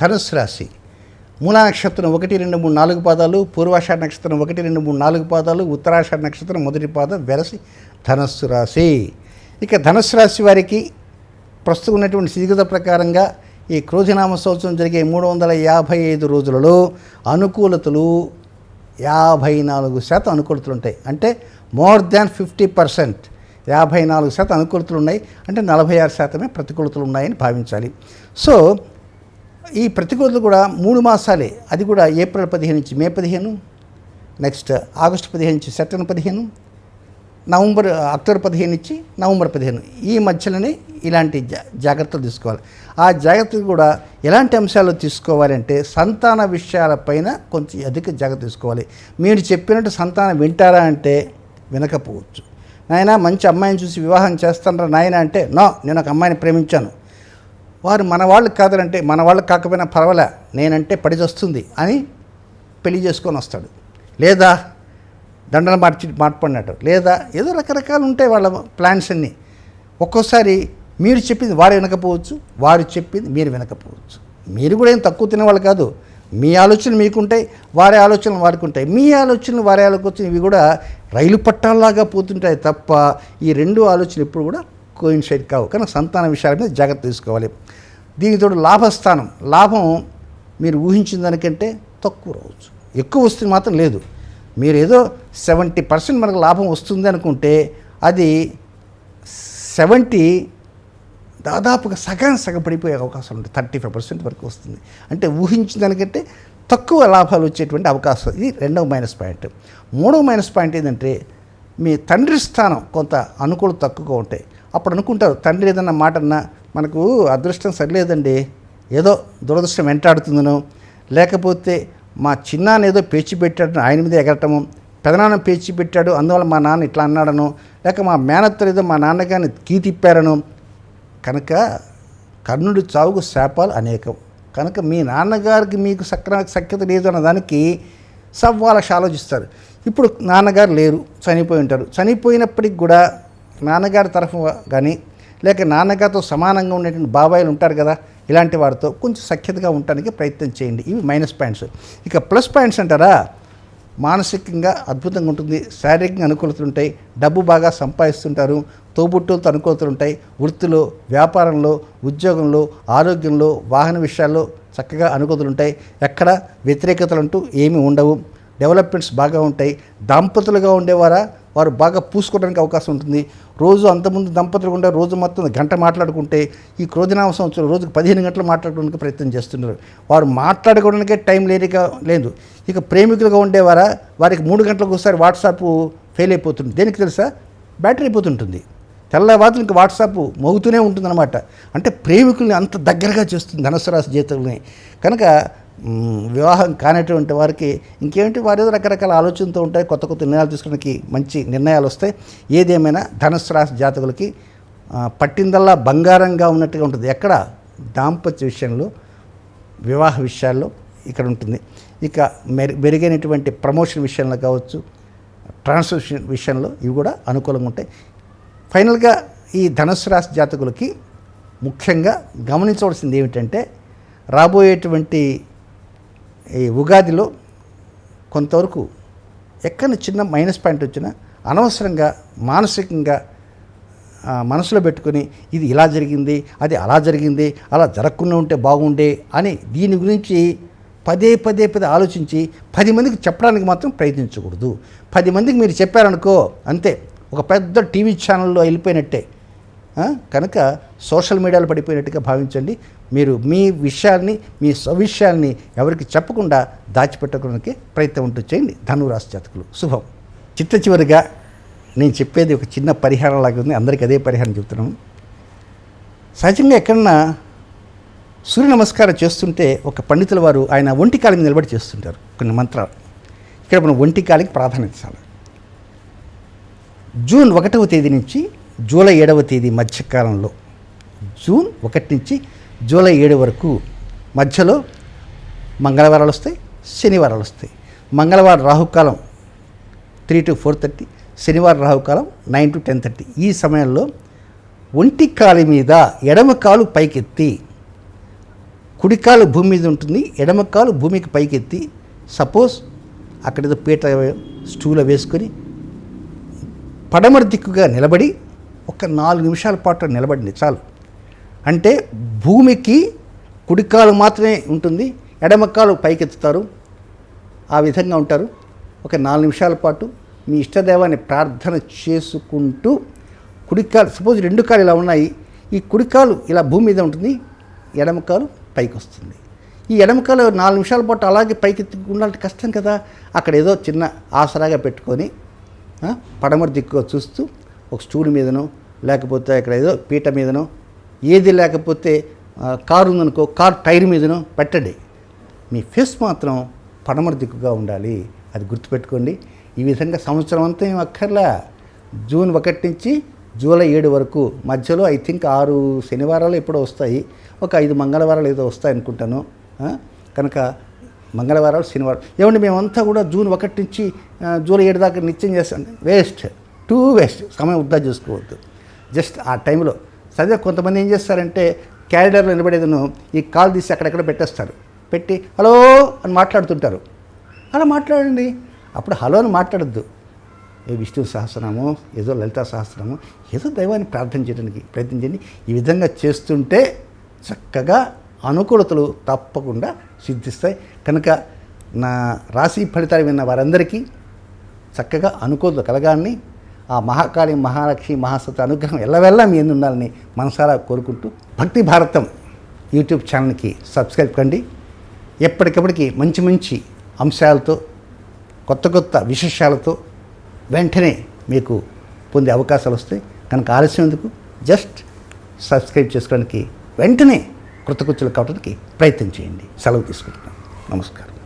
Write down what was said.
ధనుసు రాశి. మూలా నక్షత్రం ఒకటి రెండు మూడు నాలుగు పాదాలు పూర్వాషాఢ నక్షత్రం ఒకటి రెండు మూడు నాలుగు పాదాలు ఉత్తరాషాఢ నక్షత్రం మొదటి పాదం వెరసి ధనస్సు రాశి. ఇక ధనుసు రాశి వారికి ప్రస్తుతం ఉన్నటువంటి స్థితిగత ప్రకారంగా ఈ క్రోధినామ సంవత్సరం జరిగే మూడు వందల యాభై ఐదు రోజులలో అనుకూలతలు యాభై నాలుగు శాతం అనుకూలతలు ఉంటాయి. అంటే మోర్ దాన్ ఫిఫ్టీ పర్సెంట్ యాభై నాలుగు శాతం అనుకూలతలు ఉన్నాయి. అంటే నలభై ఆరు శాతమే ప్రతికూలతలు ఉన్నాయని భావించాలి. సో ఈ ప్రతికూలతలు కూడా మూడు మాసాలే. అది కూడా ఏప్రిల్ పదిహేను నుంచి మే పదిహేను నెక్స్ట్ ఆగస్టు పదిహేను నుంచి సెప్టెంబర్ పదిహేను నవంబర్ అక్టోబర్ పదిహేను నుంచి నవంబర్ పదిహేను. ఈ మధ్యలోనే ఇలాంటి జా జాగ్రత్తలు తీసుకోవాలి. ఆ జాగ్రత్తలు కూడా ఎలాంటి అంశాలు తీసుకోవాలంటే సంతాన విషయాలపైన కొంచెం అధిక జాగ్రత్త తీసుకోవాలి. మీరు చెప్పినట్టు సంతానం వింటారా అంటే వినకపోవచ్చు. నాయన మంచి అమ్మాయిని చూసి వివాహం చేస్తానరా నాయన అంటే నో నేను ఒక అమ్మాయిని ప్రేమించాను. వారు మన వాళ్ళు కాదనంటే మన వాళ్ళు కాకపోయినా పర్వాలే నేనంటే పడిచొస్తుంది అని పెళ్ళి చేసుకొని వస్తాడు. లేదా దండలు మార్చి మార్పడినట్టు. లేదా ఏదో రకరకాలు ఉంటాయి వాళ్ళ ప్లాన్స్ అన్నీ. ఒక్కోసారి మీరు చెప్పింది వారు వినకపోవచ్చు వారు చెప్పింది మీరు వినకపోవచ్చు. మీరు కూడా ఏం తక్కువ తినేవాళ్ళు కాదు. మీ ఆలోచనలు మీకుంటాయి వారి ఆలోచనలు వారికి ఉంటాయి మీ ఆలోచనలు వారి ఆలోచన ఇవి కూడా రైలు పట్టాల్లాగా పోతుంటాయి తప్ప ఈ రెండు ఆలోచనలు ఎప్పుడు కూడా కోయిన్సైడ్ కావు. కనుక సంతాన విషయాల మీద జాగ్రత్త తీసుకోవాలి. దీనితో లాభస్థానం. లాభం మీరు ఊహించిన దానికంటే తక్కువ రావచ్చు. ఎక్కువ వస్తుంది మాత్రం లేదు. మీరు ఏదో సెవెంటీ పర్సెంట్ మనకు లాభం వస్తుంది అనుకుంటే అది సెవెంటీ దాదాపుగా సగం సగం పడిపోయే అవకాశం ఉంటుంది. థర్టీ ఫైవ్ పర్సెంట్ వరకు వస్తుంది. అంటే ఊహించిన దానికంటే తక్కువ లాభాలు వచ్చేటువంటి అవకాశం. ఇది రెండవ మైనస్ పాయింట్. మూడవ మైనస్ పాయింట్ ఏంటంటే మీ తండ్రి స్థానం కొంత అనుకూలత తక్కువగా ఉంటాయి. అప్పుడు అనుకుంటారు తండ్రి ఏదన్నా మాట అన్నా మనకు అదృష్టం సరిలేదండి. ఏదో దురదృష్టం వెంటాడుతుందను. లేకపోతే మా చిన్నాన్న ఏదో పేచి పెట్టాడు ఆయన మీద ఎగరటము. పెదనాన్న పేచి పెట్టాడు అందువల్ల మా నాన్న ఇట్లా అన్నాడను. లేక మా మేనత్తలు ఏదో మా నాన్నగారిని కీ తిప్పారను. కనుక కర్ణుడి చావుకు శాపాలు అనేకం. కనుక మీ నాన్నగారికి మీకు సక్ర సఖ్యత లేదు అన్న దానికి సవ్వాలక్ష ఆలోచిస్తారు. ఇప్పుడు నాన్నగారు లేరు. చనిపోయి ఉంటారు. చనిపోయినప్పటికి కూడా నాన్నగారి తరఫు కానీ లేక నాన్నగారితో సమానంగా ఉండేటువంటి బాబాయిలు ఉంటారు కదా ఇలాంటి వారితో కొంచెం సఖ్యతగా ఉండటానికి ప్రయత్నం చేయండి. ఇవి మైనస్ పాయింట్స్ ఇక ప్లస్ పాయింట్స్ అంటారా? మానసికంగా అద్భుతంగా ఉంటుంది. శారీరకంగా అనుకూలతలు ఉంటాయి. డబ్బు బాగా సంపాదిస్తుంటారు. తోబుట్టులతో అనుకూలతలు ఉంటాయి. వృత్తిలో వ్యాపారంలో ఉద్యోగంలో ఆరోగ్యంలో వాహన విషయాల్లో చక్కగా అనుకూలతలు ఉంటాయి. ఎక్కడ వ్యతిరేకతలు అంటూ ఏమీ ఉండవు. డెవలప్మెంట్స్ బాగా ఉంటాయి. దంపతులుగా ఉండేవారా? వారు బాగా పూసుకోవడానికి అవకాశం ఉంటుంది. రోజు అంతకుముందు దంపతులు ఉండే రోజు మొత్తం గంట మాట్లాడుకుంటే ఈ క్రోధనామ సంవత్సరం రోజుకు పదిహేను గంటలు మాట్లాడుకోవడానికి ప్రయత్నం చేస్తున్నారు. వారు మాట్లాడుకోవడానికే టైం లేనిక లేదు. ఇక ప్రేమికులుగా ఉండేవారా? వారికి మూడు గంటలకు ఒకసారి వాట్సాప్ ఫెయిల్ అయిపోతుంది. దేనికి తెలుసా? బ్యాటరీ అయిపోతుంటుంది. తెల్లవారులు ఇంకా వాట్సాప్ మోగుతూనే ఉంటుందన్నమాట. అంటే ప్రేమికుల్ని అంత దగ్గరగా చేస్తుంది ధనుసు రాశి జీవితంలో కనుక వివాహం కానటువంటి వారికి ఇంకేమిటి? వారు రకరకాల ఆలోచనతో ఉంటాయి కొత్త కొత్త నిర్ణయాలు తీసుకోవడానికి మంచి నిర్ణయాలు వస్తాయి. ఏదేమైనా ధనుసు రాశి జాతకులకి పట్టిందల్లా బంగారంగా ఉన్నట్టుగా ఉంటుంది. ఎక్కడ? దాంపత్య విషయంలో వివాహ విషయాల్లో ఇక్కడ ఉంటుంది. ఇక మెరు మెరుగైనటువంటి ప్రమోషన్ విషయంలో కావచ్చు ట్రాన్స్మిషన్ విషయంలో ఇవి కూడా అనుకూలంగా ఉంటాయి. ఫైనల్గా ఈ ధనుసు రాశి జాతకులకి ముఖ్యంగా గమనించవలసింది ఏమిటంటే రాబోయేటువంటి ఈ ఉగాదిలో కొంతవరకు ఎక్కడ చిన్న మైనస్ పాయింట్ వచ్చినా అనవసరంగా మానసికంగా మనసులో పెట్టుకొని ఇది ఇలా జరిగింది అది అలా జరిగింది అలా జరగకుండా ఉంటే బాగుండే అని దీని గురించి పదే పదే పదే ఆలోచించి పది మందికి చెప్పడానికి మాత్రం ప్రయత్నించకూడదు. పది మందికి మీరు చెప్పారనుకో అంతే. ఒక పెద్ద టీవీ ఛానల్లో వెళ్ళిపోయినట్టే. కనుక సోషల్ మీడియాలో పడిపోయినట్టుగా భావించండి. మీరు మీ విషయాల్ని మీ సవిషయాల్ని ఎవరికి చెప్పకుండా దాచిపెట్టుకోవడానికి ప్రయత్నం ఉంటూ చేయండి. ధనురాశి జాతకులు శుభం. చిట్ట చివరిగా నేను చెప్పేది ఒక చిన్న పరిహారం లాగా ఉంది. అందరికీ అదే పరిహారం చెప్తున్నాను సహజంగా ఎక్కడన్నా సూర్య నమస్కారం చేస్తుంటే ఒక పండితుల వారు ఆయన ఒంటి కాలి మీద నిలబడి చేస్తుంటారు. కొన్ని మంత్రాలు. ఇక్కడ మనం ఒంటి కాలికి ప్రాధాన్యత ఇస్తాను జూన్ ఒకటవ తేదీ నుంచి జూలై ఏడవ తేదీ మధ్యకాలంలో జూన్ ఒకటి నుంచి జూలై ఏడు వరకు మధ్యలో మంగళవారాలు వస్తాయి శనివారాలు వస్తాయి. మంగళవారం రాహుకాలం త్రీ టు ఫోర్ థర్టీ శనివారం రాహుకాలం నైన్ టు టెన్ థర్టీ ఈ సమయంలో ఒంటి కాలి మీద ఎడమ కాలు పైకెత్తి కుడికాలు భూమి మీద ఉంటుంది ఎడమ కాలు భూమికి పైకెత్తి సపోజ్ అక్కడ ఏదో పీట స్టూలో వేసుకొని పడమర దిక్కుగా నిలబడి ఒక నాలుగు నిమిషాల పాటు నిలబడింది చాలు. అంటే భూమికి కుడికాలు మాత్రమే ఉంటుంది ఎడమకాలు పైకెత్తుతారు ఆ విధంగా ఉంటారు. ఒక నాలుగు నిమిషాల పాటు మీ ఇష్టదేవాన్ని ప్రార్థన చేసుకుంటూ కుడికాలు సపోజ్ రెండు కాలు ఇలా ఉన్నాయి ఈ కుడికాలు ఇలా భూమి మీద ఉంటుంది ఎడమకాలు పైకి వస్తుంది ఈ ఎడమకాలు నాలుగు నిమిషాల పాటు అలాగే పైకి ఉండాలంటే కష్టం కదా. అక్కడ ఏదో చిన్న ఆసరాగా పెట్టుకొని పడమర దిక్కుగా చూస్తూ ఒక స్టూల్ మీదనో లేకపోతే అక్కడ ఏదో పీట మీదనో ఏది లేకపోతే కారు ఉందనుకో కార్ టైర్ మీదనో పెట్టండి. మీ ఫేస్ మాత్రం పడమర దిక్కుగా ఉండాలి. అది గుర్తుపెట్టుకోండి. ఈ విధంగా సంవత్సరం అంతా ఏం అక్కర్లా. జూన్ ఒకటి నుంచి జూలై ఏడు వరకు మధ్యలో ఐ థింక్ ఆరు శనివారాలు ఎప్పుడో వస్తాయి. ఒక ఐదు మంగళవారాలు ఏదో వస్తాయి అనుకుంటాను. కనుక మంగళవారాలు శనివారం ఏమండి మేమంతా కూడా జూన్ ఒకటి నుంచి జూలై ఏడు దాకా నిత్యం చేస్తాం. వేస్ట్. To waste. సమయం వృద్ధా చేసుకోవద్దు. జస్ట్ ఆ టైంలో. సరే కొంతమంది ఏం చేస్తారంటే క్యారిడర్లో నిలబడేదను ఈ కాల్ తీసి అక్కడెక్కడ పెట్టేస్తారు. పెట్టి హలో అని మాట్లాడుతుంటారు. అలా మాట్లాడండి. అప్పుడు హలో అని మాట్లాడద్దు. ఏ విష్ణు సహస్రనామో ఏదో లలితా సహస్రనామో ఏదో దైవాన్ని ప్రార్థన చేయడానికి ప్రయత్నం చేయండి. ఈ విధంగా చేస్తుంటే చక్కగా అనుకూలతలు తప్పకుండా సిద్ధిస్తాయి. కనుక నా రాశి ఫలితాలు విన్న వారందరికీ చక్కగా అనుకూలత కలగాలని ఆ మహాకాళి మహాలక్ష్మి మహాసత అనుగ్రహం ఎల్లవెల్లా మీ ఎందు ఉండాలని మనసారా కోరుకుంటూ భక్తి భారతం యూట్యూబ్ ఛానల్కి సబ్స్క్రైబ్ కండి. ఎప్పటికప్పటికి మంచి మంచి అంశాలతో కొత్త కొత్త విశేషాలతో వెంటనే మీకు పొందే అవకాశాలు వస్తాయి. కనుక ఆలస్యం ఎందుకు? జస్ట్ సబ్స్క్రైబ్ చేసుకోవడానికి వెంటనే కృతకృత్యులు కావడానికి ప్రయత్నం చేయండి. సెలవు తీసుకుంటున్నాను నమస్కారం.